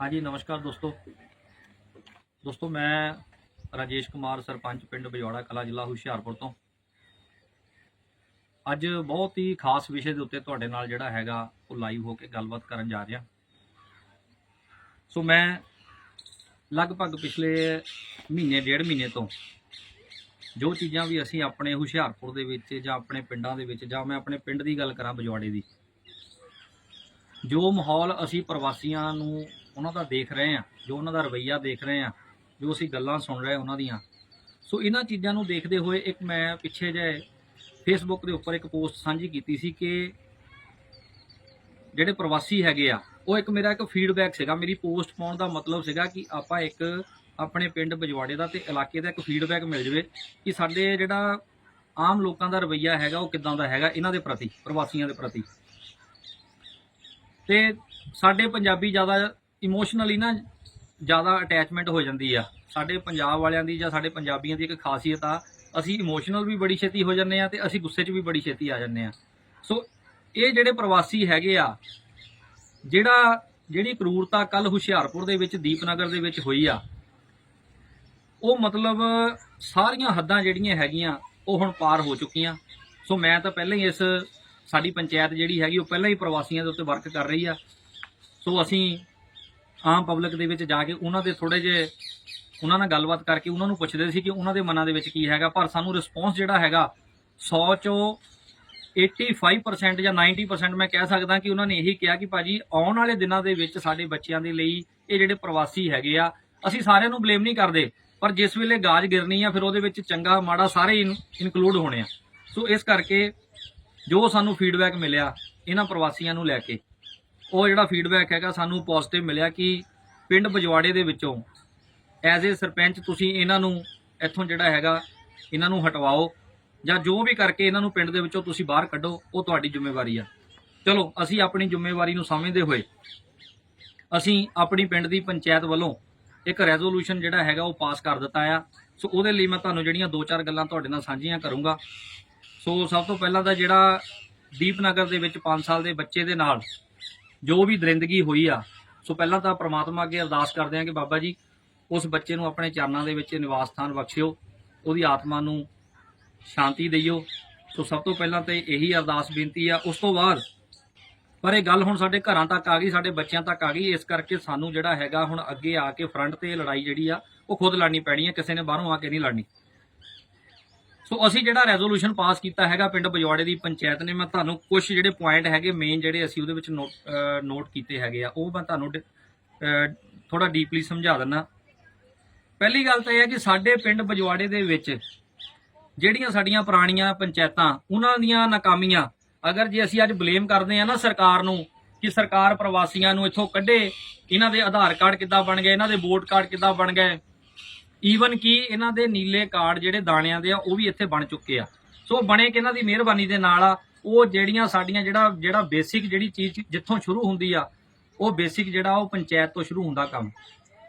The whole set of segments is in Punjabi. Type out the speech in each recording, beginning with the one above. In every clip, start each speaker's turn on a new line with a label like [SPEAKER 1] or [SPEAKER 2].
[SPEAKER 1] ਹਾਂਜੀ, ਨਮਸਕਾਰ ਦੋਸਤੋ। ਦੋਸਤੋ, ਮੈਂ ਰਾਜੇਸ਼ ਕੁਮਾਰ, ਸਰਪੰਚ ਪਿੰਡ ਬਜਵਾੜਾ, ਕਲਾ ਜ਼ਿਲ੍ਹਾ ਹੁਸ਼ਿਆਰਪੁਰ ਤੋਂ। ਅੱਜ ਬਹੁਤ ਹੀ ਖਾਸ ਵਿਸ਼ੇ ਦੇ ਉੱਤੇ ਤੁਹਾਡੇ ਨਾਲ ਜਿਹੜਾ ਹੈਗਾ, ਉਹ ਲਾਈਵ ਹੋ ਕੇ ਗੱਲਬਾਤ ਕਰਨ ਜਾ ਰਿਹਾ। ਸੋ, ਮੈਂ ਲਗਭਗ ਪਿਛਲੇ ਮਹੀਨੇ, ਡੇਢ ਮਹੀਨੇ ਤੋਂ ਜੋ ਚੀਜ਼ਾਂ ਵੀ ਅਸੀਂ ਆਪਣੇ ਹੁਸ਼ਿਆਰਪੁਰ ਦੇ ਵਿੱਚ ਜਾਂ ਆਪਣੇ ਪਿੰਡਾਂ ਦੇ ਵਿੱਚ ਜਾਂ ਮੈਂ ਆਪਣੇ ਪਿੰਡ ਦੀ ਗੱਲ ਕਰਾਂ ਬਜਵਾੜੇ ਦੀ, ਜੋ ਮਾਹੌਲ ਅਸੀਂ ਪ੍ਰਵਾਸੀਆਂ ਨੂੰ ਉਹਨਾਂ ਦਾ ਦੇਖ ਰਹੇ ਹਾਂ, ਜੋ ਉਹਨਾਂ ਦਾ ਰਵੱਈਆ ਦੇਖ ਰਹੇ ਹਾਂ, ਜੋ ਅਸੀਂ ਗੱਲਾਂ ਸੁਣ ਰਹੇ ਉਹਨਾਂ ਦੀਆਂ। ਸੋ ਇਹਨਾਂ ਚੀਜ਼ਾਂ ਨੂੰ ਦੇਖਦੇ ਹੋਏ ਇੱਕ ਮੈਂ ਪਿੱਛੇ ਜੇ ਫੇਸਬੁੱਕ ਦੇ ਉੱਪਰ ਇੱਕ ਪੋਸਟ ਸਾਂਝੀ ਕੀਤੀ ਸੀ ਕਿ ਜਿਹੜੇ ਪ੍ਰਵਾਸੀ ਹੈਗੇ ਆ, ਉਹ ਇੱਕ ਮੇਰਾ ਇੱਕ ਫੀਡਬੈਕ ਸੀਗਾ। ਮੇਰੀ ਪੋਸਟ ਪਾਉਣ ਦਾ ਮਤਲਬ ਸੀਗਾ ਕਿ ਆਪਾਂ ਇੱਕ ਆਪਣੇ ਪਿੰਡ ਬਜਵਾੜੇ ਦਾ ਤੇ ਇਲਾਕੇ ਦਾ ਇੱਕ ਫੀਡਬੈਕ ਮਿਲ ਜਵੇ ਕਿ ਸਾਡੇ ਜਿਹੜਾ ਆਮ ਲੋਕਾਂ ਦਾ ਰਵੱਈਆ ਹੈਗਾ, ਉਹ ਕਿਦਾਂ ਦਾ ਹੈਗਾ ਇਹਨਾਂ ਦੇ ਪ੍ਰਤੀ, ਪ੍ਰਵਾਸੀਆਂ ਦੇ ਪ੍ਰਤੀ। ਤੇ ਸਾਡੇ ਪੰਜਾਬੀ ਜ਼ਿਆਦਾ ਇਮੋਸ਼ਨਲੀ ਨਾ ਜ਼ਿਆਦਾ ਅਟੈਚਮੈਂਟ ਹੋ ਜਾਂਦੀ ਆ। ਸਾਡੇ ਪੰਜਾਬ ਵਾਲਿਆਂ ਦੀ ਜਾਂ ਸਾਡੇ ਪੰਜਾਬੀਆਂ ਦੀ ਇੱਕ ਖਾਸੀਅਤ ਆ, ਅਸੀਂ ਇਮੋਸ਼ਨਲ ਵੀ ਬੜੀ ਛੇਤੀ ਹੋ ਜਾਂਦੇ ਆ ਤੇ ਅਸੀਂ ਗੁੱਸੇ 'ਚ ਵੀ ਬੜੀ ਛੇਤੀ ਆ ਜਾਂਦੇ ਆ। ਸੋ ਇਹ ਜਿਹੜੇ ਪ੍ਰਵਾਸੀ ਹੈਗੇ ਆ, ਜਿਹੜਾ, ਜਿਹੜੀ ਕਰੂਰਤਾ ਕੱਲ ਹੁਸ਼ਿਆਰਪੁਰ ਦੇ ਵਿੱਚ, ਦੀਪਨਗਰ ਦੇ ਵਿੱਚ ਹੋਈ ਆ, ਉਹ ਮਤਲਬ ਸਾਰੀਆਂ ਹੱਦਾਂ ਜਿਹੜੀਆਂ ਹੈਗੀਆਂ, ਉਹ ਹੁਣ ਪਾਰ ਹੋ ਚੁੱਕੀਆਂ। ਸੋ ਮੈਂ ਤਾਂ ਪਹਿਲਾਂ ਹੀ ਇਸ ਸਾਡੀ ਪੰਚਾਇਤ ਜਿਹੜੀ ਹੈਗੀ, ਉਹ ਪਹਿਲਾਂ ਹੀ ਪ੍ਰਵਾਸੀਆਂ ਦੇ ਉੱਤੇ ਵਰਕ ਕਰ ਰਹੀ ਆ। ਸੋ ਅਸੀਂ ਆਮ ਪਬਲਿਕ ਦੇ ਵਿੱਚ ਜਾ ਕੇ ਉਹਨਾਂ ਦੇ ਥੋੜੇ ਜੇ ਉਹਨਾਂ ਨਾਲ ਗੱਲਬਾਤ ਕਰਕੇ ਉਹਨਾਂ ਨੂੰ ਪੁੱਛਦੇ ਸੀ ਕਿ ਉਹਨਾਂ ਦੇ ਮਨਾਂ ਦੇ ਵਿੱਚ ਕੀ ਹੈਗਾ, ਪਰ ਸਾਨੂੰ ਰਿਸਪੌਂਸ ਜਿਹੜਾ ਹੈਗਾ 100 ਚੋਂ 85% ਜਾਂ 90% ਮੈਂ ਕਹਿ ਸਕਦਾ ਕਿ ਉਹਨਾਂ ਨੇ ਇਹੀ ਕਿਹਾ ਕਿ ਭਾਜੀ ਆਉਣ ਵਾਲੇ ਦਿਨਾਂ ਦੇ ਵਿੱਚ ਸਾਡੇ ਬੱਚਿਆਂ ਦੇ ਲਈ ਇਹ ਜਿਹੜੇ ਪ੍ਰਵਾਸੀ ਹੈਗੇ ਆ, ਅਸੀਂ ਸਾਰਿਆਂ ਨੂੰ ਬਲੇਮ ਨਹੀਂ ਕਰਦੇ, ਪਰ ਜਿਸ ਵੇਲੇ ਗਾਜ ਗਿਰਨੀ ਆ, ਫਿਰ ਉਹਦੇ ਵਿੱਚ ਚੰਗਾ ਮਾੜਾ ਸਾਰੇ ਇਨਕਲੂਡ ਹੋਣੇ ਆ। ਸੋ ਇਸ ਕਰਕੇ ਜੋ ਸਾਨੂੰ ਫੀਡਬੈਕ ਮਿਲਿਆ, ਇਹਨਾਂ ਪ੍ਰਵਾਸੀਆਂ ਨੂੰ ਲੈ ਕੇ। ਉਹ ਜਿਹੜਾ ਫੀਡਬੈਕ ਹੈਗਾ ਸਾਨੂੰ ਪੋਜ਼ਿਟਿਵ ਮਿਲਿਆ ਕਿ ਪਿੰਡ ਬਜਵਾੜੇ ਦੇ ਵਿੱਚੋਂ ਐਜ਼ ਏ ਸਰਪੰਚ ਤੁਸੀਂ ਇਹਨਾਂ ਨੂੰ ਇੱਥੋਂ ਜਿਹੜਾ ਹੈਗਾ ਇਹਨਾਂ ਨੂੰ ਹਟਵਾਓ ਜਾਂ ਜੋ ਵੀ ਕਰਕੇ ਇਹਨਾਂ ਨੂੰ ਪਿੰਡ ਦੇ ਵਿੱਚੋਂ ਤੁਸੀਂ ਬਾਹਰ ਕੱਢੋ, ਉਹ ਤੁਹਾਡੀ ਜ਼ਿੰਮੇਵਾਰੀ ਆ। ਚਲੋ, ਅਸੀਂ ਆਪਣੀ ਜ਼ਿੰਮੇਵਾਰੀ ਨੂੰ ਸਮਝਦੇ ਹੋਏ ਅਸੀਂ ਆਪਣੀ ਪਿੰਡ ਦੀ ਪੰਚਾਇਤ ਵੱਲੋਂ ਇੱਕ ਰੈਜ਼ੋਲੂਸ਼ਨ ਜਿਹੜਾ ਹੈਗਾ ਉਹ ਪਾਸ ਕਰ ਦਿੱਤਾ ਆ। ਸੋ ਉਹਦੇ ਲਈ ਮੈਂ ਤੁਹਾਨੂੰ ਜਿਹੜੀਆਂ ਦੋ ਚਾਰ ਗੱਲਾਂ ਤੁਹਾਡੇ ਨਾਲ ਸਾਂਝੀਆਂ ਕਰੂੰਗਾ। ਸੋ ਸਭ ਤੋਂ ਪਹਿਲਾਂ ਤਾਂ ਜਿਹੜਾ ਦੀਪਨਗਰ ਦੇ ਵਿੱਚ 5 ਸਾਲ ਦੇ ਬੱਚੇ ਦੇ ਨਾਲ ਜੋ ਵੀ ਦਰਿੰਦਗੀ ਹੋਈ ਆ, ਸੋ ਪਹਿਲਾਂ ਤਾਂ ਪ੍ਰਮਾਤਮਾ ਅੱਗੇ ਅਰਦਾਸ ਕਰਦੇ ਹਾਂ ਕਿ ਬਾਬਾ ਜੀ, ਉਸ ਬੱਚੇ ਨੂੰ ਆਪਣੇ ਚਰਨਾਂ ਦੇ ਵਿੱਚ ਨਿਵਾਸ ਸਥਾਨ ਬਖਸ਼ਿਓ, ਉਹਦੀ ਆਤਮਾ ਨੂੰ ਸ਼ਾਂਤੀ ਦਿਓ ਸੋ ਸਭ ਤੋਂ ਪਹਿਲਾਂ ਤੇ ਇਹੀ ਅਰਦਾਸ ਬੇਨਤੀ ਆ, ਉਸ ਤੋਂ ਬਾਅਦ, ਪਰ ਇਹ ਗੱਲ ਹੁਣ ਸਾਡੇ ਘਰਾਂ ਤੱਕ ਆ ਗਈ, ਸਾਡੇ ਬੱਚਿਆਂ ਤੱਕ ਆ ਗਈ, ਇਸ ਕਰਕੇ ਸਾਨੂੰ ਜਿਹੜਾ ਹੈਗਾ ਹੁਣ ਅੱਗੇ ਆ ਕੇ ਫਰੰਟ ਤੇ ਲੜਾਈ ਜਿਹੜੀ ਆ, ਉਹ ਖੁਦ ਲੜਨੀ ਪੈਣੀ ਹੈ ਕਿਸੇ ਨੇ ਬਾਹਰੋਂ ਆ ਕੇ ਨਹੀਂ ਲੜਨੀ। ਸੋ ਅਸੀਂ ਜਿਹੜਾ ਰੈਜ਼ੋਲੂਸ਼ਨ ਪਾਸ ਕੀਤਾ ਹੈਗਾ ਪਿੰਡ ਬਜਵਾੜੇ ਦੀ ਪੰਚਾਇਤ ਨੇ, ਮੈਂ ਤੁਹਾਨੂੰ ਕੁਝ ਜਿਹੜੇ ਪੁਆਇੰਟ ਹੈਗੇ ਮੇਨ ਜਿਹੜੇ ਅਸੀਂ ਉਹਦੇ ਵਿੱਚ ਨੋਟ ਕੀਤੇ ਹੈਗੇ ਆ, ਉਹ ਮੈਂ ਤੁਹਾਨੂੰ ਥੋੜਾ ਡੀਪਲੀ ਸਮਝਾ ਦਿੰਦਾ ਪਹਿਲੀ ਗੱਲ ਤਾਂ ਇਹ ਹੈ ਕਿ ਸਾਡੇ ਪਿੰਡ ਬਜਵਾੜੇ ਦੇ ਵਿੱਚ ਜਿਹੜੀਆਂ ਸਾਡੀਆਂ ਪੁਰਾਣੀਆਂ ਪੰਚਾਇਤਾਂ, ਉਹਨਾਂ ਦੀਆਂ ਨਾਕਾਮੀਆਂ, ਅਗਰ ਜੇ ਅਸੀਂ ਅੱਜ ਬਲੇਮ ਕਰਦੇ ਆ ਨਾ ਸਰਕਾਰ ਨੂੰ ਕਿ ਸਰਕਾਰ ਪ੍ਰਵਾਸੀਆਂ ਨੂੰ ਇੱਥੋਂ ਕੱਢੇ, ਇਹਨਾਂ ਦੇ ਆਧਾਰ ਕਾਰਡ ਕਿੱਦਾਂ ਬਣ ਗਏ, ਇਹਨਾਂ ਦੇ ਵੋਟ ਕਾਰਡ ਕਿੱਦਾਂ ਬਣ ਗਏ ਈਵਨ ਕਿ ਇਹਨਾਂ ਦੇ ਨੀਲੇ ਕਾਰਡ ਜਿਹੜੇ ਦਾਣਿਆਂ ਦੇ ਆ, ਉਹ ਵੀ ਇੱਥੇ ਬਣ ਚੁੱਕੇ ਆ। ਸੋ ਬਣੇ ਕਿ ਇਹਨਾਂ ਦੀ ਮਿਹਰਬਾਨੀ ਦੇ ਨਾਲ ਆ, ਉਹ ਜਿਹੜੀਆਂ ਸਾਡੀਆਂ ਜਿਹੜਾ ਜਿਹੜਾ ਬੇਸਿਕ ਜਿਹੜੀ ਚੀਜ਼ ਜਿੱਥੋਂ ਸ਼ੁਰੂ ਹੁੰਦੀ ਆ, ਉਹ ਬੇਸਿਕ ਜਿਹੜਾ ਉਹ ਪੰਚਾਇਤ ਤੋਂ ਸ਼ੁਰੂ ਹੁੰਦਾ ਕੰਮ।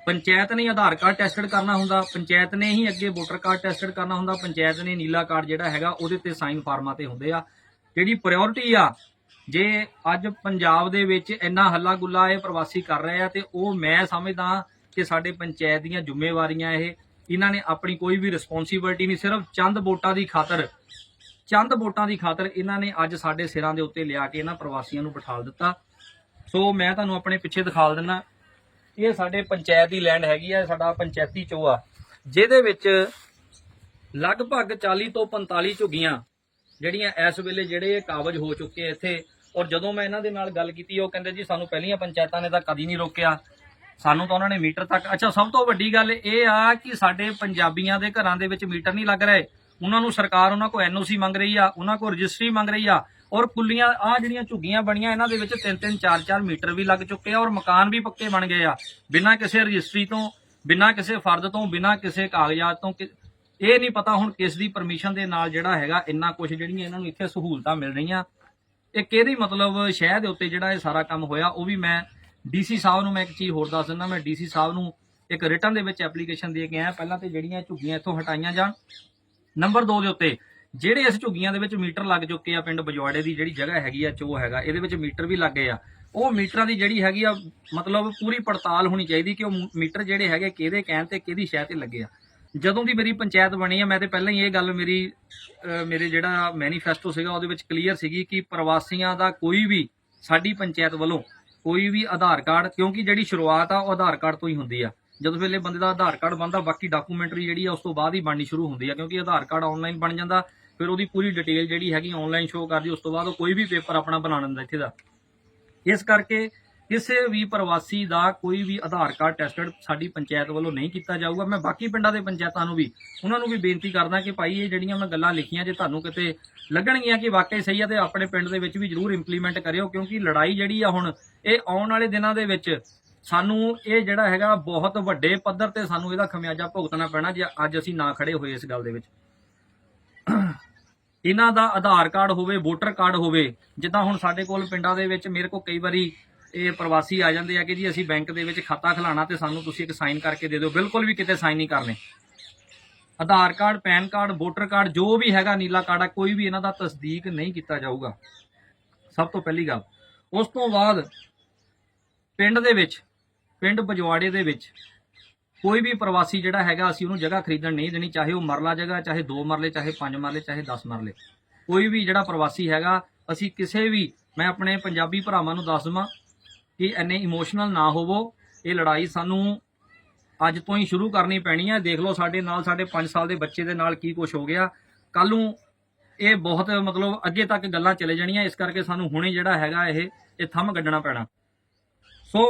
[SPEAKER 1] ਪੰਚਾਇਤ ਨੇ ਆਧਾਰ ਕਾਰਡ ਟੈਸਟਡ ਕਰਨਾ ਹੁੰਦਾ, ਪੰਚਾਇਤ ਨੇ ਹੀ ਅੱਗੇ ਵੋਟਰ ਕਾਰਡ ਟੈਸਟਡ ਕਰਨਾ ਹੁੰਦਾ, ਪੰਚਾਇਤ ਨੇ ਨੀਲਾ ਕਾਰਡ ਜਿਹੜਾ ਹੈਗਾ, ਉਹਦੇ ਤੇ ਸਾਈਨ ਫਾਰਮਾਂ ਤੇ ਹੁੰਦੇ ਆ। ਜਿਹੜੀ ਪ੍ਰਾਇੋਰਟੀ ਆ, ਜੇ ਅੱਜ ਪੰਜਾਬ ਦੇ ਵਿੱਚ ਇੰਨਾ ਹੱਲਾ ਗੁੱਲਾ ਇਹ ਪ੍ਰਵਾਸੀ ਕਰ ਰਹੇ ਆ, ਤੇ ਉਹ ਮੈਂ ਸਮਝਦਾ ਕਿ ਸਾਡੇ ਪੰਚਾਇਤ ਦੀਆਂ ਜ਼ਿੰਮੇਵਾਰੀਆਂ ਇਹ, ਇਹਨਾਂ ਨੇ ਆਪਣੀ ਕੋਈ ਵੀ ਰਿਸਪੌਂਸਿਬਿਲਟੀ ਨਹੀਂ, ਸਿਰਫ ਚੰਦ ਵੋਟਾਂ ਦੀ ਖਾਤਰ, ਚੰਦ ਵੋਟਾਂ ਦੀ ਖਾਤਰ ਇਹਨਾਂ ਨੇ ਅੱਜ ਸਾਡੇ ਸਿਰਾਂ ਦੇ ਉੱਤੇ ਲਿਆ ਕੇ ਇਹਨਾਂ ਪ੍ਰਵਾਸੀਆਂ ਨੂੰ ਬਿਠਾਲ ਦਿੱਤਾ। ਸੋ ਮੈਂ ਤੁਹਾਨੂੰ ਆਪਣੇ ਪਿੱਛੇ ਦਿਖਾਲ ਦਿੰਦਾ, ਇਹ ਸਾਡੇ ਪੰਚਾਇਤ ਦੀ ਲੈਂਡ ਹੈਗੀ ਆ, ਸਾਡਾ ਪੰਚਾਇਤੀ ਚੋਆ, ਜਿਹਦੇ ਵਿੱਚ ਲਗਭਗ 40 ਤੋਂ 45 ਝੁੱਗੀਆਂ ਜਿਹੜੀਆਂ ਇਸ ਵੇਲੇ ਜਿਹੜੇ ਕਾਬਜ ਹੋ ਚੁੱਕੇ ਇੱਥੇ, ਔਰ ਜਦੋਂ ਮੈਂ ਇਹਨਾਂ ਦੇ ਨਾਲ ਗੱਲ ਕੀਤੀ, ਉਹ ਕਹਿੰਦੇ ਜੀ ਸਾਨੂੰ ਪਹਿਲੀਆਂ ਪੰਚਾਇਤਾਂ ਨੇ ਤਾਂ ਕਦੀ ਨਹੀਂ ਰੋਕਿਆ। ਸਾਨੂੰ ਤਾਂ ਉਹਨਾਂ ਨੇ ਮੀਟਰ ਤੱਕ, ਅੱਛਾ, ਸਭ ਤੋਂ ਵੱਡੀ ਗੱਲ ਇਹ ਆ ਕਿ ਸਾਡੇ ਪੰਜਾਬੀਆਂ ਦੇ ਘਰਾਂ ਦੇ ਵਿੱਚ ਮੀਟਰ ਨਹੀਂ ਲੱਗ ਰਹੇ। ਉਹਨਾਂ ਨੂੰ ਸਰਕਾਰ ਉਹਨਾਂ ਕੋਲ ਐਨਓਸੀ ਮੰਗ ਰਹੀ ਆ, ਉਹਨਾਂ ਕੋਲ ਰਜਿਸਟਰੀ ਮੰਗ ਰਹੀ ਆ ਔਰ ਕੁੱਲੀਆਂ ਆ ਜਿਹੜੀਆਂ ਝੁੱਗੀਆਂ ਬਣੀਆਂ, ਇਹਨਾਂ ਦੇ ਵਿੱਚ ਤਿੰਨ ਤਿੰਨ ਚਾਰ ਚਾਰ ਮੀਟਰ ਵੀ ਲੱਗ ਚੁੱਕੇ ਆ ਔਰ ਮਕਾਨ ਵੀ ਪੱਕੇ ਬਣ ਗਏ ਆ। ਬਿਨਾਂ ਕਿਸੇ ਰਜਿਸਟਰੀ ਤੋਂ, ਬਿਨਾਂ ਕਿਸੇ ਫਰਦ ਤੋਂ, ਬਿਨਾਂ ਕਿਸੇ ਕਾਗਜ਼ਾਤ ਤੋਂ ਕਿ- ਇਹ ਨਹੀਂ ਪਤਾ ਹੁਣ ਕਿਸ ਦੀ ਪਰਮਿਸ਼ਨ ਦੇ ਨਾਲ ਜਿਹੜਾ ਹੈਗਾ ਇੰਨਾ ਕੁਝ ਜਿਹੜੀਆਂ ਇਹਨਾਂ ਨੂੰ ਇੱਥੇ ਸਹੂਲਤਾਂ ਮਿਲ ਰਹੀਆਂ। ਇਹ ਕਿਹਦੀ ਮਤਲਬ ਸ਼ਹਿਰ ਦੇ ਉੱਤੇ ਜਿਹੜਾ ਇਹ ਸਾਰਾ ਕੰਮ ਹੋਇਆ, ਉਹ ਵੀ ਮੈਂ ਡੀਸੀ ਸਾਹਿਬ ਨੂੰ ਮੈਂ ਇੱਕ ਚੀਜ਼ ਹੋਰ ਦੱਸ ਦਿੰਦਾ, ਮੈਂ ਡੀਸੀ ਸਾਹਿਬ ਨੂੰ ਇੱਕ ਰਿਟਰਨ ਦੇ ਵਿੱਚ ਐਪਲੀਕੇਸ਼ਨ ਦੇ ਕੇ ਆਇਆ, ਪਹਿਲਾਂ ਤੇ ਜਿਹੜੀਆਂ ਝੁੱਗੀਆਂ ਇੱਥੋਂ ਹਟਾਈਆਂ ਜਾਣ। ਨੰਬਰ 2 ਦੇ ਉੱਤੇ, ਜਿਹੜੇ ਇਸ ਝੁੱਗੀਆਂ ਦੇ ਵਿੱਚ ਮੀਟਰ ਲੱਗ ਚੁੱਕੇ ਆ ਪਿੰਡ ਬਜਵਾੜੇ ਦੀ, ਜਿਹੜੀ ਜਗ੍ਹਾ ਹੈਗੀ ਆ ਚੋ ਹੈਗਾ, ਇਹਦੇ ਵਿੱਚ ਮੀਟਰ ਵੀ ਲੱਗ ਗਏ ਆ। ਉਹ ਮੀਟਰਾਂ ਦੀ ਜਿਹੜੀ ਹੈਗੀ ਆ, ਮਤਲਬ ਪੂਰੀ ਪੜਤਾਲ ਹੋਣੀ ਚਾਹੀਦੀ ਕਿ ਉਹ ਮੀਟਰ ਜਿਹੜੇ ਹੈਗੇ ਕਿਹਦੇ ਕਹਿਣ ਤੇ ਕਿਹਦੀ ਸ਼ਹਿ ਤੇ ਲੱਗੇ ਆ। ਜਦੋਂ ਦੀ ਮੇਰੀ ਪੰਚਾਇਤ ਬਣੀ ਆ, ਮੈਂ ਤੇ ਪਹਿਲਾਂ ਹੀ ਇਹ ਗੱਲ ਮੇਰੀ ਮੇਰੇ ਜਿਹੜਾ ਮੈਨੀਫੈਸਟੋ ਸੀਗਾ, ਉਹਦੇ ਵਿੱਚ ਕਲੀਅਰ ਸੀਗੀ ਕਿ ਪ੍ਰਵਾਸੀਆਂ ਦਾ ਕੋਈ ਵੀ ਸਾਡੀ ਪੰਚਾਇਤ ਵੱਲੋਂ ਕੋਈ ਵੀ ਆਧਾਰ ਕਾਰਡ, ਕਿਉਂਕਿ ਜਿਹੜੀ ਸ਼ੁਰੂਆਤ ਆ, ਉਹ ਆਧਾਰ ਕਾਰਡ ਤੋਂ ਹੀ ਹੁੰਦੀ ਆ। ਜਦੋਂ ਵੇਲੇ ਬੰਦੇ ਦਾ ਆਧਾਰ ਕਾਰਡ ਬਣਦਾ, ਬਾਕੀ ਡਾਕੂਮੈਂਟਰੀ ਜਿਹੜੀ ਆ, ਉਸ ਤੋਂ ਬਾਅਦ ਹੀ ਬਣਨੀ ਸ਼ੁਰੂ ਹੁੰਦੀ ਆ, ਕਿਉਂਕਿ ਆਧਾਰ ਕਾਰਡ ਆਨਲਾਈਨ ਬਣ ਜਾਂਦਾ, ਫਿਰ ਉਹਦੀ ਪੂਰੀ ਡਿਟੇਲ ਜਿਹੜੀ ਹੈਗੀ ਆਨਲਾਈਨ ਸ਼ੋਅ ਕਰਦੀ, ਉਸ ਤੋਂ ਬਾਅਦ ਉਹ ਕੋਈ ਵੀ ਪੇਪਰ ਆਪਣਾ ਬਣਾ ਲੈਂਦਾ ਇੱਥੇ ਦਾ। ਇਸ ਕਰਕੇ ਕਿਸੇ ਵੀ ਪ੍ਰਵਾਸੀ ਦਾ ਕੋਈ ਵੀ ਆਧਾਰ ਕਾਰਡ ਟੈਸਟਡ ਸਾਡੀ ਪੰਚਾਇਤ ਵੱਲੋਂ ਨਹੀਂ ਕੀਤਾ ਜਾਊਗਾ। ਮੈਂ ਬਾਕੀ ਪਿੰਡਾਂ ਦੇ ਪੰਚਾਇਤਾਂ ਨੂੰ ਵੀ, ਉਹਨਾਂ ਨੂੰ ਵੀ ਬੇਨਤੀ ਕਰਦਾ ਕਿ ਭਾਈ ਇਹ ਜਿਹੜੀਆਂ ਮੈਂ ਗੱਲਾਂ ਲਿਖੀਆਂ ਜੇ ਤੁਹਾਨੂੰ ਕਿਤੇ ਲੱਗਣਗੀਆਂ ਕਿ ਵਾਕਈ ਸਹੀ ਆ ਤੇ ਆਪਣੇ ਪਿੰਡ ਦੇ ਵਿੱਚ ਵੀ ਜ਼ਰੂਰ ਇੰਪਲੀਮੈਂਟ ਕਰਿਓ, ਕਿਉਂਕਿ ਲੜਾਈ ਜਿਹੜੀ ਆ ਹੁਣ ਇਹ ਆਉਣ ਵਾਲੇ ਦਿਨਾਂ ਦੇ ਵਿੱਚ ਸਾਨੂੰ ਇਹ ਜਿਹੜਾ ਹੈਗਾ ਬਹੁਤ ਵੱਡੇ ਪੱਧਰ ਤੇ ਸਾਨੂੰ ਇਹਦਾ ਖਮਿਆਜਾ ਭੁਗਤਣਾ ਪੈਣਾ ਜੇ ਅੱਜ ਅਸੀਂ ਨਾ ਖੜੇ ਹੋਏ ਇਸ ਗੱਲ ਦੇ ਵਿੱਚ। ਇਹਨਾਂ ਦਾ ਆਧਾਰ ਕਾਰਡ ਹੋਵੇ, ਵੋਟਰ ਕਾਰਡ ਹੋਵੇ, ਜਿੱਦਾਂ ਹੁਣ ਸਾਡੇ ਕੋਲ ਪਿੰਡਾਂ ਦੇ ਵਿੱਚ ਮੇਰੇ ਕੋਲ ਕਈ ਵਾਰੀ ਇਹ ਪ੍ਰਵਾਸੀ ਆ ਜਾਂਦੇ ਆ ਕਿ ਜੀ ਅਸੀਂ ਬੈਂਕ ਦੇ ਵਿੱਚ ਖਾਤਾ ਖਲਾਣਾ ਤੇ ਸਾਨੂੰ ਤੁਸੀਂ ਇੱਕ ਸਾਈਨ ਕਰਕੇ ਦੇ ਦਿਓ। ਬਿਲਕੁਲ ਵੀ ਕਿਤੇ ਸਾਈਨ ਨਹੀਂ ਕਰਨੇ। Aadhaar card, PAN card, voter card, ਜੋ ਵੀ ਹੈਗਾ ਨੀਲਾ ਕਾਰਡ ਆ, ਕੋਈ ਵੀ ਇਹਨਾਂ ਦਾ ਤਸਦੀਕ ਨਹੀਂ ਕੀਤਾ ਜਾਊਗਾ। ਸਭ ਤੋਂ ਪਹਿਲੀ ਗੱਲ। ਉਸ ਤੋਂ ਬਾਅਦ ਪਿੰਡ ਦੇ ਵਿੱਚ, ਪਿੰਡ ਬਜਵਾੜੇ ਦੇ ਵਿੱਚ ਕੋਈ ਵੀ ਪ੍ਰਵਾਸੀ ਜਿਹੜਾ ਹੈਗਾ, ਅਸੀਂ ਉਹਨੂੰ ਜਗ੍ਹਾ ਖਰੀਦਣ ਨਹੀਂ ਦੇਣੀ, ਚਾਹੇ ਉਹ ਮਰਲਾ ਜਗ੍ਹਾ, ਚਾਹੇ 2 ਮਰਲੇ, ਚਾਹੇ 5 ਮਰਲੇ, ਚਾਹੇ 10 ਮਰਲੇ। ਕੋਈ ਵੀ ਜਿਹੜਾ ਪ੍ਰਵਾਸੀ ਹੈਗਾ, ਅਸੀਂ ਕਿਸੇ ਵੀ, ਮੈਂ ਆਪਣੇ ਪੰਜਾਬੀ ਭਰਾਵਾਂ ਨੂੰ ਦੱਸ ਦਵਾਂ ਕਿ ਐਨੇ ਇਮੋਸ਼ਨਲ ਨਾ ਹੋਵੋ। ਇਹ ਲੜਾਈ ਸਾਨੂੰ ਅੱਜ ਤੋਂ ਹੀ ਸ਼ੁਰੂ ਕਰਨੀ ਪੈਣੀ ਹੈ ਦੇਖ ਲਓ ਸਾਡੇ ਨਾਲ ਸਾਡੇ 5 ਸਾਲ ਦੇ ਬੱਚੇ ਦੇ ਨਾਲ ਕੀ ਕੁਝ ਹੋ ਗਿਆ। ਕੱਲ ਨੂੰ ਇਹ ਬਹੁਤ ਮਤਲਬ ਅੱਗੇ ਤੱਕ ਗੱਲਾਂ ਚਲੇ ਜਾਣੀਆਂ। ਇਸ ਕਰਕੇ ਸਾਨੂੰ ਹੁਣੇ ਜਿਹੜਾ ਹੈਗਾ ਇਹ ਇਹ ਥੰਮ ਕੱਢਣਾ ਪੈਣਾ। ਸੋ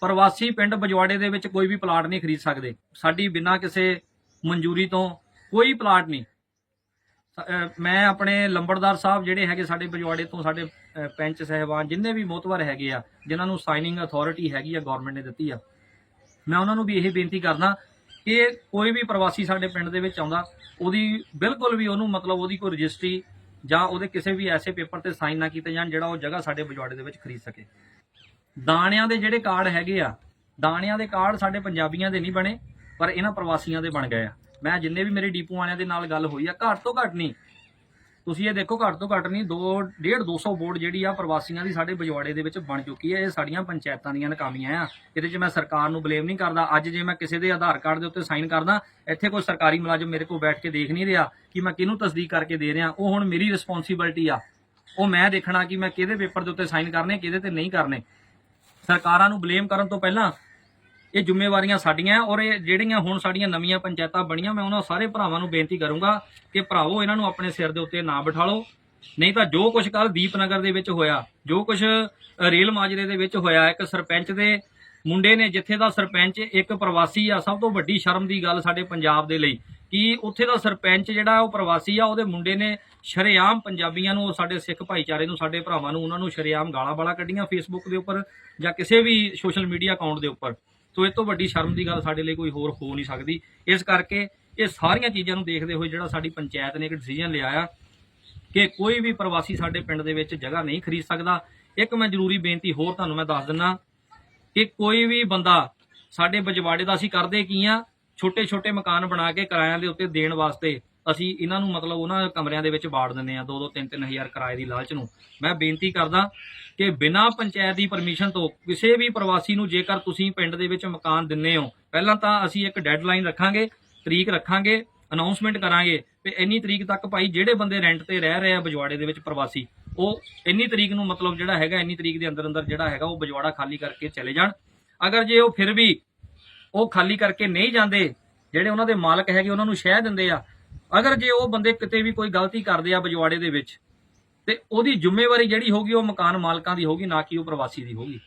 [SPEAKER 1] ਪ੍ਰਵਾਸੀ ਪਿੰਡ ਬਜਵਾੜੇ ਦੇ ਵਿੱਚ ਕੋਈ ਵੀ ਪਲਾਟ ਨਹੀਂ ਖਰੀਦ ਸਕਦੇ। ਸਾਡੀ ਬਿਨਾਂ ਕਿਸੇ ਮਨਜ਼ੂਰੀ ਤੋਂ ਕੋਈ ਪਲਾਟ ਨਹੀਂ। ਮੈਂ ਆਪਣੇ ਲੰਬੜਦਾਰ ਸਾਹਿਬ ਜਿਹੜੇ ਹੈਗੇ ਸਾਡੇ ਬਜਵਾੜੇ ਤੋਂ, ਸਾਡੇ ਪੈਂਚ ਸਹਿਬਾਨ ਜਿੰਨੇ ਵੀ ਮੋਤਵਰ ਹੈਗੇ ਆ, ਜਿਨ੍ਹਾਂ ਨੂੰ ਸਾਈਨਿੰਗ ਅਥਾਰਟੀ ਹੈਗੀ ਆ ਗਵਰਨਮੈਂਟ ਨੇ ਦਿੱਤੀ ਆ, ਮੈਂ ਉਹਨਾਂ ਨੂੰ ਵੀ ਇਹ ਬੇਨਤੀ ਕਰਦਾ ਕਿ ਕੋਈ ਵੀ ਪ੍ਰਵਾਸੀ ਸਾਡੇ ਪਿੰਡ ਦੇ ਵਿੱਚ ਆਉਂਦਾ, ਉਹਦੀ ਬਿਲਕੁਲ ਵੀ ਉਹਨੂੰ ਮਤਲਬ ਉਹਦੀ ਕੋਈ ਰਜਿਸਟਰੀ ਜਾਂ ਉਹਦੇ ਕਿਸੇ ਵੀ ਐਸੇ ਪੇਪਰ ਤੇ ਸਾਈਨ ਨਾ ਕੀਤੇ ਜਾਣ ਜਿਹੜਾ ਉਹ ਜਗ੍ਹਾ ਸਾਡੇ ਬਜਵਾੜੇ ਦੇ ਵਿੱਚ ਖਰੀਦ ਸਕੇ। ਦਾਣਿਆਂ ਦੇ ਜਿਹੜੇ ਕਾਰਡ ਹੈਗੇ ਆ, ਦਾਣਿਆਂ ਦੇ ਕਾਰਡ ਸਾਡੇ ਪੰਜਾਬੀਆਂ ਦੇ ਨਹੀਂ ਬਣੇ, ਪਰ ਇਹਨਾਂ ਪ੍ਰਵਾਸੀਆਂ ਦੇ ਬਣ ਗਏ ਆ। ਮੈਂ ਜਿੰਨੇ ਵੀ ਮੇਰੇ ਡੀਪੂ ਵਾਲਿਆਂ ਦੇ ਨਾਲ ਗੱਲ ਹੋਈ ਆ, ਘੱਟ ਤੋਂ ਘੱਟ ਨਹੀਂ ਤੁਸੀਂ ਇਹ ਦੇਖੋ ਘੱਟ ਤੋਂ ਘੱਟ ਨਹੀਂ 2 1.5 200 ਬੋਰਡ ਜਿਹੜੀ ਆ ਪ੍ਰਵਾਸੀਆਂ ਦੀ ਸਾਡੇ ਬਜਵਾੜੇ ਦੇ ਵਿੱਚ ਬਣ ਚੁੱਕੀ ਹੈ ਇਹ ਸਾਡੀਆਂ ਪੰਚਾਇਤਾਂ ਦੀਆਂ ਨਕਾਮੀਆਂ ਆ। ਇਹਦੇ 'ਚ ਮੈਂ ਸਰਕਾਰ ਨੂੰ ਬਲੇਮ ਨਹੀਂ ਕਰਦਾ। ਅੱਜ ਜੇ ਮੈਂ ਕਿਸੇ ਦੇ ਆਧਾਰ ਕਾਰਡ ਦੇ ਉੱਤੇ ਸਾਈਨ ਕਰਦਾ, ਇੱਥੇ ਕੋਈ ਸਰਕਾਰੀ ਮੁਲਾਜ਼ਮ ਮੇਰੇ ਕੋਲ ਬੈਠ ਕੇ ਦੇਖ ਨਹੀਂ ਰਿਹਾ ਕਿ ਮੈਂ ਕਿਹਨੂੰ ਤਸਦੀਕ ਕਰਕੇ ਦੇ ਰਿਹਾ। ਉਹ ਹੁਣ ਮੇਰੀ ਰਿਸਪੌਂਸਿਬਿਲਟੀ ਆ। ਉਹ ਮੈਂ ਦੇਖਣਾ ਕਿ ਮੈਂ ਕਿਹਦੇ ਪੇਪਰ ਦੇ ਉੱਤੇ ਸਾਈਨ ਕਰਨੇ, ਕਿਹਦੇ ਤੇ ਨਹੀਂ ਕਰਨੇ। ਸਰਕਾਰਾਂ ਨੂੰ ਬਲੇਮ ਕਰਨ ਤੋਂ ਪਹਿਲਾਂ ਇਹ ਜ਼ਿੰਮੇਵਾਰੀਆਂ ਸਾਡੀਆਂ ਔਰ ਇਹ ਜਿਹੜੀਆਂ ਹੁਣ ਸਾਡੀਆਂ ਨਵੀਆਂ ਪੰਚਾਇਤਾਂ ਬਣੀਆਂ, ਮੈਂ ਉਹਨਾਂ ਸਾਰੇ ਭਰਾਵਾਂ ਨੂੰ ਬੇਨਤੀ ਕਰੂੰਗਾ ਕਿ ਭਰਾਵੋ, ਇਹਨਾਂ ਨੂੰ ਆਪਣੇ ਸਿਰ ਦੇ ਉੱਤੇ ਨਾ ਬਿਠਾ ਲਓ ਨਹੀਂ ਤਾਂ ਜੋ ਕੁਝ ਕੱਲ ਦੀਪਨਗਰ ਦੇ ਵਿੱਚ ਹੋਇਆ, ਜੋ ਕੁਝ ਰੇਲ ਮਾਜਰੇ ਦੇ ਵਿੱਚ ਹੋਇਆ, ਇੱਕ ਸਰਪੰਚ ਦੇ ਮੁੰਡੇ ਨੇ, ਜਿੱਥੇ ਦਾ ਸਰਪੰਚ ਇੱਕ ਪ੍ਰਵਾਸੀ ਆ, ਸਭ ਤੋਂ ਵੱਡੀ ਸ਼ਰਮ ਦੀ ਗੱਲ ਸਾਡੇ ਪੰਜਾਬ ਦੇ ਲਈ, ਕਿ ਉੱਥੇ ਦਾ ਸਰਪੰਚ ਜਿਹੜਾ ਉਹ ਪ੍ਰਵਾਸੀ ਆ, ਉਹਦੇ ਮੁੰਡੇ ਨੇ ਸ਼ਰੇਆਮ ਪੰਜਾਬੀਆਂ ਨੂੰ, ਸਾਡੇ ਸਿੱਖ ਭਾਈਚਾਰੇ ਨੂੰ, ਸਾਡੇ ਭਰਾਵਾਂ ਨੂੰ, ਉਹਨਾਂ ਨੂੰ ਸ਼ਰੇਆਮ ਗਾਲਾਂ ਬਾਲਾਂ ਕੱਢੀਆਂ ਫੇਸਬੁੱਕ ਦੇ ਉੱਪਰ ਜਾਂ ਕਿਸੇ ਵੀ ਸੋਸ਼ਲ ਮੀਡੀਆ ਅਕਾਊਂਟ ਦੇ ਉੱਪਰ। ਸੋ ਇਹ ਤੋਂ ਵੱਡੀ ਸ਼ਰਮ ਦੀ ਗੱਲ ਸਾਡੇ ਲਈ ਕੋਈ ਹੋਰ ਹੋ ਨਹੀਂ ਸਕਦੀ। ਇਸ ਕਰਕੇ ਇਹ ਸਾਰੀਆਂ ਚੀਜ਼ਾਂ ਨੂੰ ਦੇਖਦੇ ਹੋਏ ਜਿਹੜਾ ਸਾਡੀ ਪੰਚਾਇਤ ਨੇ ਇੱਕ ਡਿਸੀਜਨ ਲਿਆ ਆ ਕਿ ਕੋਈ ਵੀ ਪ੍ਰਵਾਸੀ ਸਾਡੇ ਪਿੰਡ ਦੇ ਵਿੱਚ ਜਗ੍ਹਾ ਨਹੀਂ ਖਰੀਦ ਸਕਦਾ। ਇੱਕ ਮੈਂ ਜ਼ਰੂਰੀ ਬੇਨਤੀ ਹੋਰ ਤੁਹਾਨੂੰ ਮੈਂ ਦੱਸ ਦਿੰਨਾ ਕਿ ਕੋਈ ਵੀ ਬੰਦਾ ਸਾਡੇ ਬਜਵਾੜੇ ਦਾ ਅਸੀਂ ਕਰਦੇ ਕੀ ਆ? ਛੋਟੇ ਛੋਟੇ ਮਕਾਨ ਬਣਾ ਕੇ ਕਿਰਾਇਆਂ ਦੇ ਉੱਤੇ ਦੇਣ ਵਾਸਤੇ ਅਸੀਂ ਇਹਨਾਂ ਨੂੰ ਮਤਲਬ ਉਹਨਾਂ ਕਮਰਿਆਂ ਦੇ ਵਿੱਚ ਬਾੜ ਦਿੰਦੇ ਆ 2-2 3-3 ਹਜ਼ਾਰ ਕਿਰਾਏ ਦੀ ਲਾਲਚ ਨੂੰ। ਮੈਂ ਬੇਨਤੀ ਕਰਦਾ ਕਿ ਬਿਨਾਂ ਪੰਚਾਇਤ ਦੀ ਪਰਮਿਸ਼ਨ ਤੋਂ ਕਿਸੇ ਵੀ ਪ੍ਰਵਾਸੀ ਨੂੰ ਜੇਕਰ ਤੁਸੀਂ ਪਿੰਡ ਦੇ ਵਿੱਚ ਮਕਾਨ ਦਿੰਨੇ ਹੋ, ਪਹਿਲਾਂ ਤਾਂ ਅਸੀਂ ਇੱਕ ਡੈਡਲਾਈਨ ਰੱਖਾਂਗੇ, ਤਰੀਕ ਰੱਖਾਂਗੇ ਅਨਾਉਂਸਮੈਂਟ ਕਰਾਂਗੇ ਤੇ ਇੰਨੀ ਤਰੀਕ ਤੱਕ ਭਾਈ ਜਿਹੜੇ ਬੰਦੇ ਰੈਂਟ ਤੇ ਰਹਿ ਰਹੇ ਆ ਬਜਵਾੜੇ ਦੇ ਵਿੱਚ ਪ੍ਰਵਾਸੀ, ਉਹ ਇੰਨੀ ਤਰੀਕ ਨੂੰ ਮਤਲਬ ਜਿਹੜਾ ਹੈਗਾ, ਇੰਨੀ ਤਰੀਕ ਦੇ ਅੰਦਰ ਅੰਦਰ ਜਿਹੜਾ ਹੈਗਾ, ਉਹ ਬਜਵਾੜਾ ਖਾਲੀ ਕਰਕੇ ਚਲੇ ਜਾਣ। ਅਗਰ ਜੇ ਉਹ ਫਿਰ ਵੀ ਉਹ ਖਾਲੀ ਕਰਕੇ ਨਹੀਂ ਜਾਂਦੇ, ਜਿਹੜੇ ਉਹਨਾਂ ਦੇ ਮਾਲਕ ਹੈਗੇ, ਉਹਨਾਂ ਨੂੰ ਸ਼ਹਿ ਦਿੰਦੇ ਆ ਅਗਰ ਜੇ ਉਹ ਬੰਦੇ ਕਿਤੇ ਵੀ ਕੋਈ ਗਲਤੀ ਕਰਦੇ ਆ ਬਜਵਾੜੇ ਦੇ ਵਿੱਚ, ਤੇ ਉਹਦੀ ਜ਼ਿੰਮੇਵਾਰੀ ਜਿਹੜੀ ਹੋਗੀ ਉਹ ਮਕਾਨ ਮਾਲਕਾਂ ਦੀ ਹੋਗੀ ਨਾ ਕਿ ਉਹ ਪ੍ਰਵਾਸੀ ਦੀ ਹੋਗੀ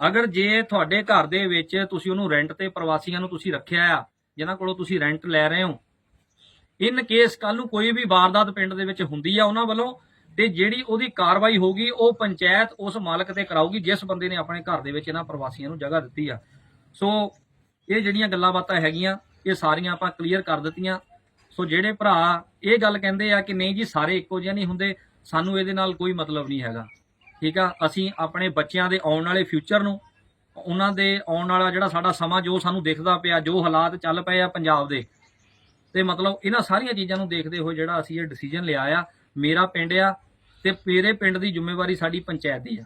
[SPEAKER 1] ਅਗਰ ਜੇ ਤੁਹਾਡੇ ਘਰ ਦੇ ਵਿੱਚ ਤੁਸੀਂ ਉਹਨੂੰ ਰੈਂਟ ਤੇ ਪ੍ਰਵਾਸੀਆਂ ਨੂੰ ਤੁਸੀਂ ਰੱਖਿਆ ਆ, ਜਿਨ੍ਹਾਂ ਕੋਲੋਂ ਤੁਸੀਂ ਰੈਂਟ ਲੈ ਰਹੇ ਹੋ ਇਨ ਕੇਸ ਕੱਲ ਨੂੰ ਕੋਈ ਵੀ ਵਾਰਦਾਤ ਪਿੰਡ ਦੇ ਵਿੱਚ ਹੁੰਦੀ ਆ ਉਹਨਾਂ ਵੱਲੋਂ, ਤੇ ਜਿਹੜੀ ਉਹਦੀ ਕਾਰਵਾਈ ਹੋਗੀ ਉਹ ਪੰਚਾਇਤ ਉਸ ਮਾਲਕ ਤੇ ਕਰਾਊਗੀ, ਜਿਸ ਬੰਦੇ ਨੇ ਆਪਣੇ ਘਰ ਦੇ ਵਿੱਚ ਇਹਨਾਂ ਪ੍ਰਵਾਸੀਆਂ ਨੂੰ ਜਗ੍ਹਾ ਦਿੱਤੀ ਆ। ਸੋ, ਇਹ ਜਿਹੜੀਆਂ ਗੱਲਾਂ ਬਾਤਾਂ ਹੈਗੀਆਂ, ਇਹ ਸਾਰੀਆਂ ਆਪਾਂ ਕਲੀਅਰ ਕਰ ਦਿੱਤੀਆਂ। ਸੋ ਜਿਹੜੇ ਭਰਾ ਇਹ ਗੱਲ ਕਹਿੰਦੇ ਆ ਕਿ ਨਹੀਂ ਜੀ, ਸਾਰੇ ਇੱਕੋ ਜਿਹੇ ਨਹੀਂ ਹੁੰਦੇ, ਸਾਨੂੰ ਇਹਦੇ ਨਾਲ ਕੋਈ ਮਤਲਬ ਨਹੀਂ ਹੈਗਾ। ਠੀਕ ਆ? ਅਸੀਂ ਆਪਣੇ ਬੱਚਿਆਂ ਦੇ ਆਉਣ ਵਾਲੇ ਫਿਊਚਰ ਨੂੰ, ਉਹਨਾਂ ਦੇ ਆਉਣ ਵਾਲਾ ਜਿਹੜਾ ਸਾਡਾ ਸਮਾਂ, ਜੋ ਸਾਨੂੰ ਦਿਖਦਾ ਪਿਆ, ਜੋ ਹਾਲਾਤ ਚੱਲ ਪਏ ਆ ਪੰਜਾਬ ਦੇ, ਤੇ ਮਤਲਬ ਇਹਨਾਂ ਸਾਰੀਆਂ ਚੀਜ਼ਾਂ ਨੂੰ ਦੇਖਦੇ ਹੋਏ ਜਿਹੜਾ ਅਸੀਂ ਇਹ ਡਿਸੀਜਨ ਲਿਆ ਆ, ਮੇਰਾ ਪਿੰਡ ਆ, ਤੇ ਮੇਰੇ ਪਿੰਡ ਦੀ ਜ਼ਿੰਮੇਵਾਰੀ ਸਾਡੀ ਪੰਚਾਇਤ ਦੀ ਆ।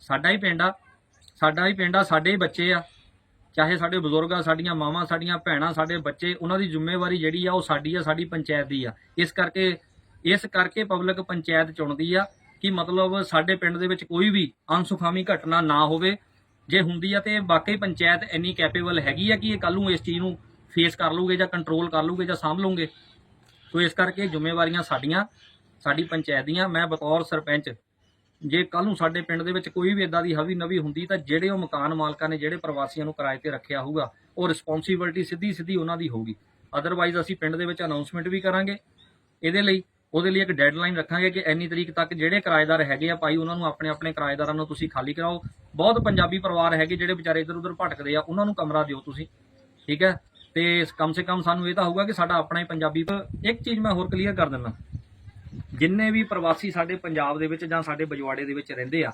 [SPEAKER 1] ਸਾਡਾ ਹੀ ਪਿੰਡ ਆ, ਸਾਡਾ ਹੀ ਪਿੰਡ ਆ, ਸਾਡੇ ਹੀ ਬੱਚੇ ਆ। ਚਾਹੇ ਸਾਡੇ ਬਜ਼ੁਰਗ ਆ ਸਾਡੀਆਂ ਮਾਵਾਂ, ਸਾਡੀਆਂ ਭੈਣਾਂ, ਸਾਡੇ ਬੱਚੇ, ਉਹਨਾਂ ਦੀ ਜ਼ਿੰਮੇਵਾਰੀ ਜਿਹੜੀ ਆ, ਉਹ ਸਾਡੀ ਆ, ਸਾਡੀ ਪੰਚਾਇਤ ਦੀ ਆ। ਇਸ ਕਰਕੇ ਇਸ ਕਰਕੇ ਪਬਲਿਕ ਪੰਚਾਇਤ ਚੁਣਦੀ ਆ ਕਿ ਮਤਲਬ ਸਾਡੇ ਪਿੰਡ ਦੇ ਵਿੱਚ ਕੋਈ ਵੀ ਅਨਸੁਖਾਵੀ ਘਟਨਾ ਨਾ ਹੋਵੇ। ਜੇ ਹੁੰਦੀ ਆ ਤੇ ਵਾਕਈ ਪੰਚਾਇਤ ਇੰਨੀ ਕੈਪੇਬਲ ਹੈਗੀ ਆ ਕਿ ਇਹ ਕੱਲ ਨੂੰ ਇਸ ਚੀਜ਼ ਨੂੰ ਫੇਸ ਕਰ ਲੂਗੇ ਜਾਂ ਕੰਟਰੋਲ ਕਰ ਲੂਗੇ ਜਾਂ ਸਾਂਭ ਲੂਗੇ ਸੋ ਇਸ ਕਰਕੇ ਜ਼ਿੰਮੇਵਾਰੀਆਂ ਸਾਡੀਆਂ, ਸਾਡੀ ਪੰਚਾਇਤ ਦੀਆਂ। ਮੈਂ ਬਤੌਰ ਸਰਪੰਚ ਜੇ ਕੱਲ ਨੂੰ ਸਾਡੇ ਪਿੰਡ ਦੇ ਵਿੱਚ ਕੋਈ ਵੀ ਇਦਾਂ ਦੀ ਹਵੀ ਨਵੀ ਹੁੰਦੀ ਤਾਂ ਜਿਹੜੇ ਉਹ ਮਕਾਨ ਮਾਲਕਾਂ ਨੇ ਜਿਹੜੇ ਪ੍ਰਵਾਸੀਆਂ ਨੂੰ ਕਿਰਾਏ ਤੇ ਰੱਖਿਆ ਹੋਊਗਾ, ਉਹ ਰਿਸਪੌਂਸਿਬਿਲਟੀ ਸਿੱਧੀ ਸਿੱਧੀ ਉਹਨਾਂ ਦੀ ਹੋਊਗੀ। ਅਦਰਵਾਈਜ਼ ਅਸੀਂ ਪਿੰਡ ਦੇ ਵਿੱਚ ਅਨਾਉਂਸਮੈਂਟ ਵੀ ਕਰਾਂਗੇ। ਇਹਦੇ ਲਈ, ਉਹਦੇ ਲਈ ਇੱਕ ਡੈਡਲਾਈਨ ਰੱਖਾਂਗੇ ਕਿ ਇੰਨੀ ਤਰੀਕ ਤੱਕ ਜਿਹੜੇ ਕਿਰਾਏਦਾਰ ਹੈਗੇ ਆ ਭਾਈ, ਉਹਨਾਂ ਨੂੰ ਆਪਣੇ ਆਪਣੇ ਕਿਰਾਏਦਾਰਾਂ ਨੂੰ ਤੁਸੀਂ ਖਾਲੀ ਕਰਾਓ। ਬਹੁਤ ਪੰਜਾਬੀ ਪਰਿਵਾਰ ਹੈਗੇ ਜਿਹੜੇ ਵਿਚਾਰੇ ਇੱਧਰ ਉੱਧਰ ਭਟਕਦੇ ਆ, ਉਹਨਾਂ ਨੂੰ ਕਮਰਾ ਦਿਓ ਤੁਸੀਂ। ਠੀਕ ਹੈ? ਤੇ ਕਮ ਸੇ ਕਮ ਸਾਨੂੰ ਇਹ ਤਾਂ ਹੋਊਗਾ ਕਿ ਸਾਡਾ ਆਪਣਾ ਹੀ ਪੰਜਾਬੀ ਇੱਕ ਚੀਜ਼ ਮੈਂ ਹੋਰ ਕਲੀਅਰ ਕਰ ਦਿੰਦਾ। ਜਿੰਨੇ ਵੀ ਪ੍ਰਵਾਸੀ ਸਾਡੇ ਪੰਜਾਬ ਦੇ ਵਿੱਚ ਜਾਂ ਸਾਡੇ ਬਜਵਾੜੇ ਦੇ ਵਿੱਚ ਰਹਿੰਦੇ ਆ,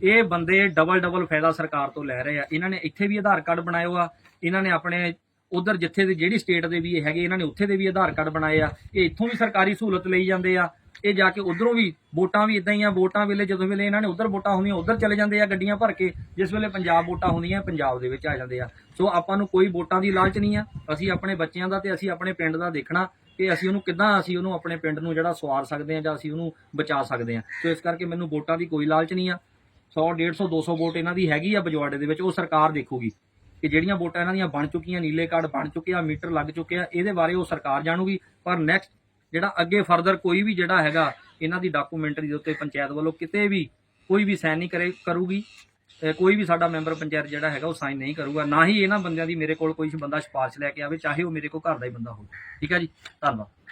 [SPEAKER 1] ਇਹ ਬੰਦੇ ਡਬਲ ਡਬਲ ਫਾਇਦਾ ਸਰਕਾਰ ਤੋਂ ਲੈ ਰਹੇ ਆ। ਇਹਨਾਂ ਨੇ ਇੱਥੇ ਵੀ ਆਧਾਰ ਕਾਰਡ ਬਣਾਏ ਹੋਆ, ਇਹਨਾਂ ਨੇ ਆਪਣੇ ਉਧਰ ਜਿੱਥੇ ਦੇ ਜਿਹੜੀ ਸਟੇਟ ਦੇ ਵੀ ਇਹ ਹੈਗੇ, ਇਹਨਾਂ ਨੇ ਉੱਥੇ ਦੇ ਵੀ ਆਧਾਰ ਕਾਰਡ ਬਣਾਏ ਆ। ਇਹ ਇੱਥੋਂ ਵੀ ਸਰਕਾਰੀ ਸਹੂਲਤ ਲਈ ਜਾਂਦੇ ਆ। ਇਹ ਜਾ ਕੇ ਉਧਰੋਂ ਵੀ ਵੋਟਾਂ ਵੀ ਇਦਾਂ ਹੀ ਆ, ਵੋਟਾਂ ਵੇਲੇ ਜਦੋਂ ਵੇਲੇ ਇਹਨਾਂ ਨੇ ਉਧਰ ਵੋਟਾਂ ਹੁੰਦੀਆਂ ਉਧਰ ਚਲੇ ਜਾਂਦੇ ਆ ਗੱਡੀਆਂ ਭਰ ਕੇ, ਜਿਸ ਵੇਲੇ ਪੰਜਾਬ ਵੋਟਾਂ ਹੁੰਦੀਆਂ ਪੰਜਾਬ ਦੇ ਵਿੱਚ ਆ ਜਾਂਦੇ ਆ। ਸੋ ਆਪਾਂ ਨੂੰ ਕੋਈ ਵੋਟਾਂ ਦੀ ਲਾਲਚ ਨਹੀਂ ਆ। ਅਸੀਂ ਆਪਣੇ ਬੱਚਿਆਂ ਦਾ ਤੇ ਅਸੀਂ ਆਪਣੇ ਪਿੰਡ ਦਾ ਦੇਖਣਾ। ਕਿ ਅਸੀਂ ਉਹਨੂੰ ਕਿੱਦਾਂ ਅਸੀਂ ਉਹਨੂੰ ਆਪਣੇ ਪਿੰਡ ਨੂੰ ਜਿਹੜਾ ਸਵਾਰ ਸਕਦੇ ਹਾਂ ਜਾਂ ਅਸੀਂ ਉਹਨੂੰ ਬਚਾ ਸਕਦੇ ਹਾਂ। ਸੋ ਇਸ ਕਰਕੇ ਮੈਨੂੰ ਵੋਟਾਂ ਦੀ ਕੋਈ ਲਾਲਚ ਨਹੀਂ ਆ। 100 150 200 ਵੋਟ ਇਹਨਾਂ ਦੀ ਹੈਗੀ ਆ ਬਜਵਾੜੇ ਦੇ ਵਿੱਚ, ਉਹ ਸਰਕਾਰ ਦੇਖੂਗੀ ਕਿ ਜਿਹੜੀਆਂ ਵੋਟਾਂ ਇਹਨਾਂ ਦੀਆਂ ਬਣ ਚੁੱਕੀਆਂ, ਨੀਲੇ ਕਾਰਡ ਬਣ ਚੁੱਕੇ ਆ, ਮੀਟਰ ਲੱਗ ਚੁੱਕੇ ਆ, ਇਹਦੇ ਬਾਰੇ ਉਹ ਸਰਕਾਰ ਜਾਣੂਗੀ। ਪਰ ਨੈਕਸਟ ਜਿਹੜਾ ਅੱਗੇ ਫਰਦਰ ਕੋਈ ਵੀ ਜਿਹੜਾ ਹੈਗਾ, ਇਹਨਾਂ ਦੀ ਡਾਕੂਮੈਂਟਰੀ ਦੇ ਉੱਤੇ ਪੰਚਾਇਤ ਵੱਲੋਂ ਕਿਤੇ ਵੀ ਕੋਈ ਵੀ ਸਾਈਨ ਨਹੀਂ ਕਰੇ, ਕਰੂਗੀ। ਕੋਈ ਵੀ ਸਾਡਾ ਮੈਂਬਰ ਪੰਚਾਇਤ ਜਿਹੜਾ ਹੈਗਾ ਉਹ ਸਾਈਨ ਨਹੀਂ ਕਰੂਗਾ, ਨਾ ਹੀ ਇਹਨਾਂ ਬੰਦਿਆਂ ਦੀ ਮੇਰੇ ਕੋਲ ਕੋਈ ਬੰਦਾ ਸਿਫਾਰਿਸ਼ ਲੈ ਕੇ ਆਵੇ, ਚਾਹੇ ਉਹ ਮੇਰੇ ਕੋਲ ਘਰ ਦਾ ਹੀ ਬੰਦਾ ਹੋਵੇ। ਠੀਕ ਹੈ ਜੀ? ਧੰਨਵਾਦ।